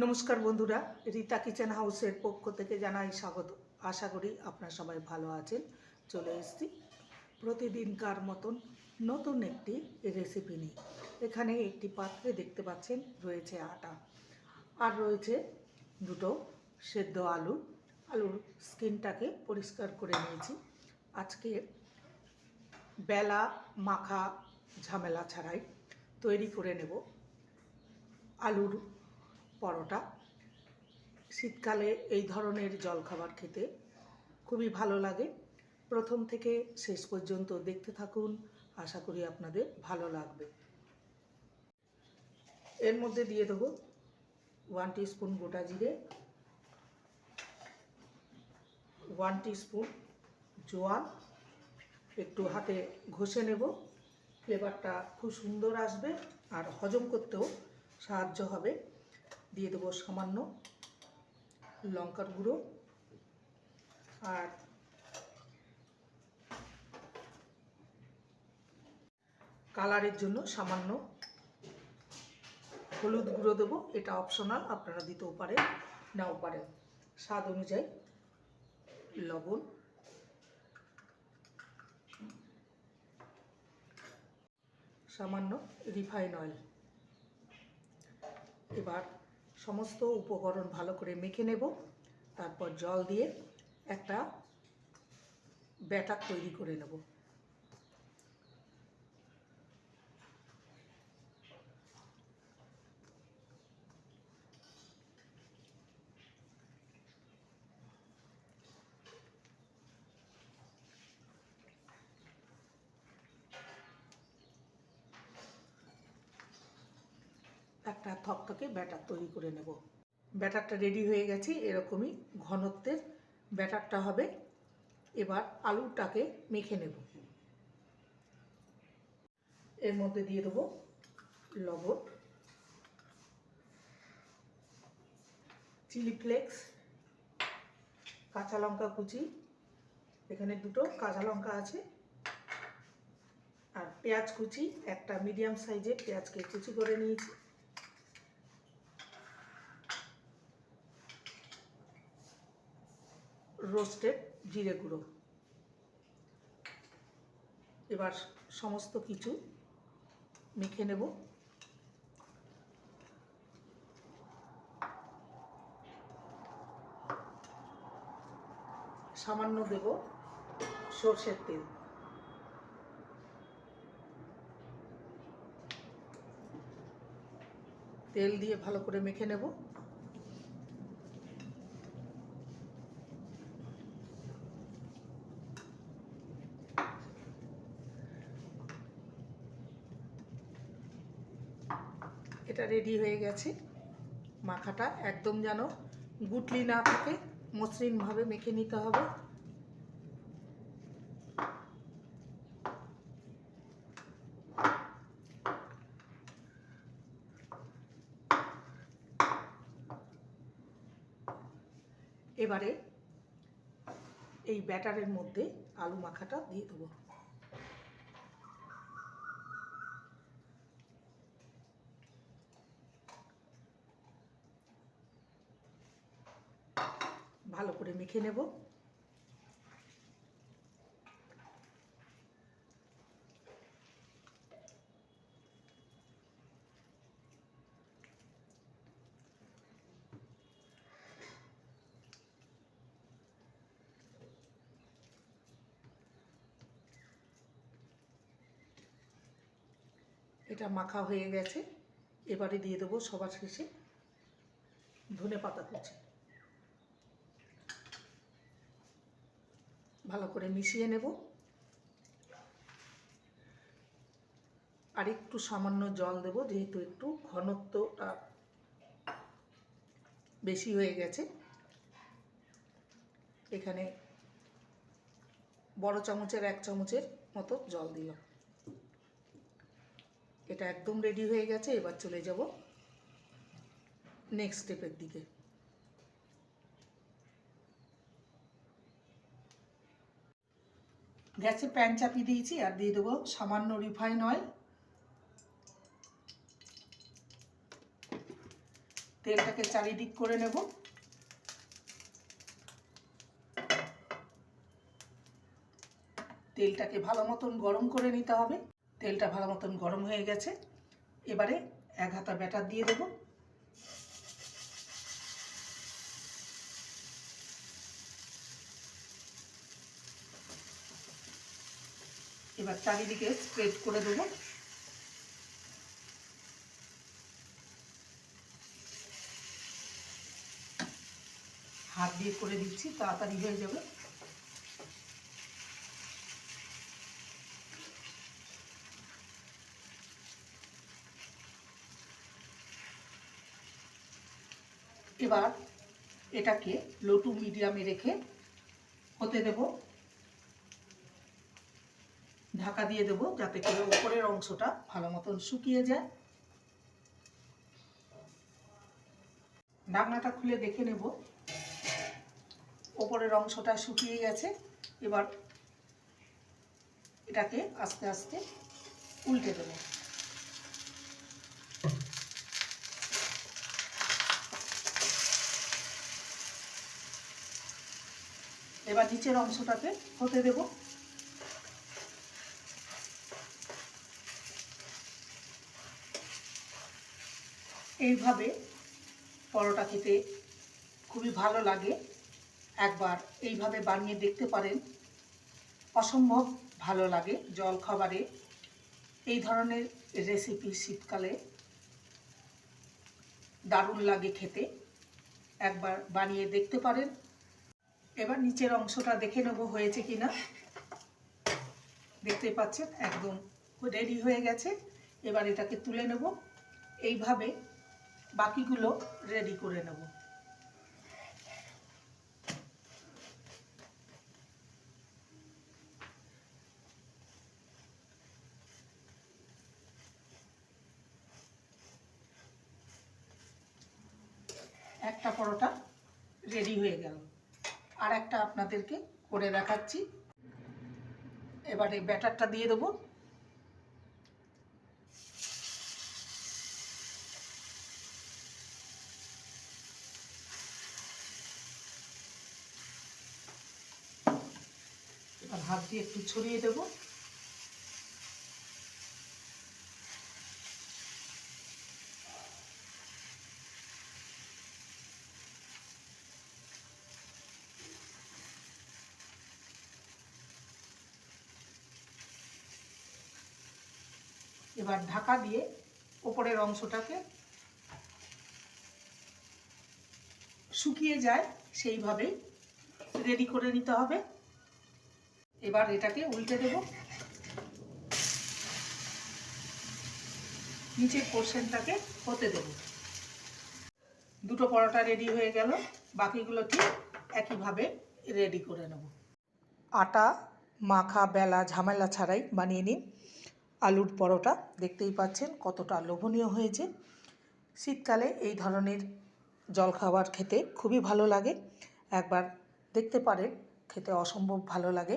নমস্কার বন্ধুরা, রীতা কিচেন হাউসের পক্ষ থেকে জানাই স্বাগত। আশা করি আপনারা সবাই ভালো আছেন। চলে এসেছি প্রতিদিনকার মতন নতুন একটি রেসিপি নিয়ে। এখানে একটি পাত্রে দেখতে পাচ্ছেন রয়েছে আটা। আর রয়েছে দুটো সেদ্ধ আলু। আলুর স্কিনটাকে পরিষ্কার করে নিয়েছি। আজকে বেলা মাখা ঝামেলা ছাড়াই তৈরি করে নেব আলুর পরোটা। শীতকালে এই ধরনের জলখাবার খেতে খুবই ভালো লাগে। প্রথম থেকে শেষ পর্যন্ত দেখতে থাকুন। আশা করি আপনাদের ভালো লাগবে। এর মধ্যে দিয়ে দেবো ওয়ান স্পুন গোটা জিরে ওয়ান স্পুন জোয়ান। একটু হাতে ঘষে নেব। ফ্লেভারটা খুব সুন্দর আসবে আর হজম করতেও সাহায্য হবে। দিয়ে দেবো সামান্য লঙ্কার গুঁড়ো। আর কালারের জন্য সামান্য হলুদ গুঁড়ো দেবো। এটা অপশনাল, আপনারা দিতেও পারেন নাও পারেন স্বাদ অনুযায়ী লবণ। সামান্য রিফাইন অয়েল। এবার সমস্ত উপকরণ ভালো করে মেখে নেব। তারপর জল দিয়ে একটা ব্যাটার তৈরি করে নেব। একটা থকথকে ব্যাটার তৈরি করে নেব। ব্যাটারটা রেডি হয়ে গেছে, এরকমই ঘনত্বের ব্যাটারটা হবে। এবার আলুটাকে মেখে নেব। এর মধ্যে দিয়ে দেবো লবণ, চিলি ফ্লেক্স, কাঁচা লঙ্কা কুচি, এখানে দুটো কাঁচা লঙ্কা আছে, আর পেঁয়াজ কুচি, একটা মিডিয়াম সাইজের পেঁয়াজকে কুচি করে নিয়েছি। রোস্টেড জিরে গুঁড়ো। এবার সমস্ত কিছু মেখে নেব। সামান্য দেব সর্ষের তেল। তেল দিয়ে ভালো করে মেখে নেব। এটা রেডি হয়ে গেছে। মাখাটা একদম যেন গুটলি না থাকে, মসৃণভাবে মেখে নিতে হবে। এবারে এই ব্যাটারের মধ্যে আলু মাখাটা দিয়ে দেবো। ভালো করে মেখে নেব। এটা মাখা হয়ে গেছে। এবারে দিয়ে দেবো সবার শেষে ধনে পাতা কুচি। ভালো করে মিশিয়ে নেব। আর একটু সামান্য জল দেব, যেহেতু একটু ঘনত্বটা বেশি হয়ে গেছে। এখানে বড় চামচের, এক চামচের মতো জল দিলাম। এটা একদম রেডি হয়ে গেছে, এবার চলে যাব নেক্সট স্টেপের দিকে। গ্যাসে প্যান চাপিয়ে দিয়েছি আর দিয়ে দেবো সামান্য রিফাইন অয়েল। তেলটাকে চারিদিক করে নেব। তেলটাকে ভালো মতন গরম করে নিতে হবে। তেলটা ভালো মতন গরম হয়ে গেছে। এবারে এক হাতা ব্যাটার দিয়ে দেবো। এবার চারিদিকে স্প্রেড করে দেবো। হাত দিয়ে করে দিচ্ছি, তাড়াতাড়ি হয়ে যাবে। এবার এটাকে লো টু মিডিয়ামে রেখে হতে দেব। ঢাকা দিয়ে দেব যাতে করে উপরের অংশটা ভালো মতন শুকিয়ে যায়। ঢাকনাটা খুলে দেখে নেব। ওপরের অংশটা শুকিয়ে গেছে। এবার এটাকে আস্তে আস্তে উল্টে দেব। এবার নিচের অংশটাকে হতে দেব। এইভাবে পরোটা খেতে খুবই ভালো লাগে। একবার এইভাবে বানিয়ে দেখতে পারেন। অসম্ভব ভালো লাগে জল খাবারে এই ধরনের রেসিপি শীতকালে দারুণ লাগে খেতে। একবার বানিয়ে দেখতে পারেন। এবার নিচের অংশটা দেখে নেব হয়েছে কি না দেখতে পাচ্ছেন একদম রেডি হয়ে গেছে। এবার এটাকে তুলে নেব। এইভাবে বাকিগুলো রেডি করে নেব। একটা পরোটা রেডি হয়ে গেল। আর একটা আপনাদেরকে করে দেখাচ্ছি। এবারে ব্যাটারটা দিয়ে দেবো। হাত দিয়ে একটু ছড়িয়ে দেবো। এবার ঢাকা দিয়ে ওপরের অংশটাকে শুকিয়ে যায়, সেইভাবেই রেডি করে নিতে হবে। এবার এটাকে উল্টে দেব। নিচের পোর্শনটাকে হতে দেব। দুটো পরোটা রেডি হয়ে গেল। বাকিগুলো ঠিক একইভাবে রেডি করে নেব। আটা, মাখা, বেলা, ঝামেলা ছাড়াই বানিয়ে নিন। আলুর পরোটা, দেখতেই পাচ্ছেন কতটা লোভনীয় হয়েছে। শীতকালে এই ধরনের জলখাবার খেতে খুবই ভালো লাগে। একবার দেখতে পারেন, খেতে অসম্ভব ভালো লাগে।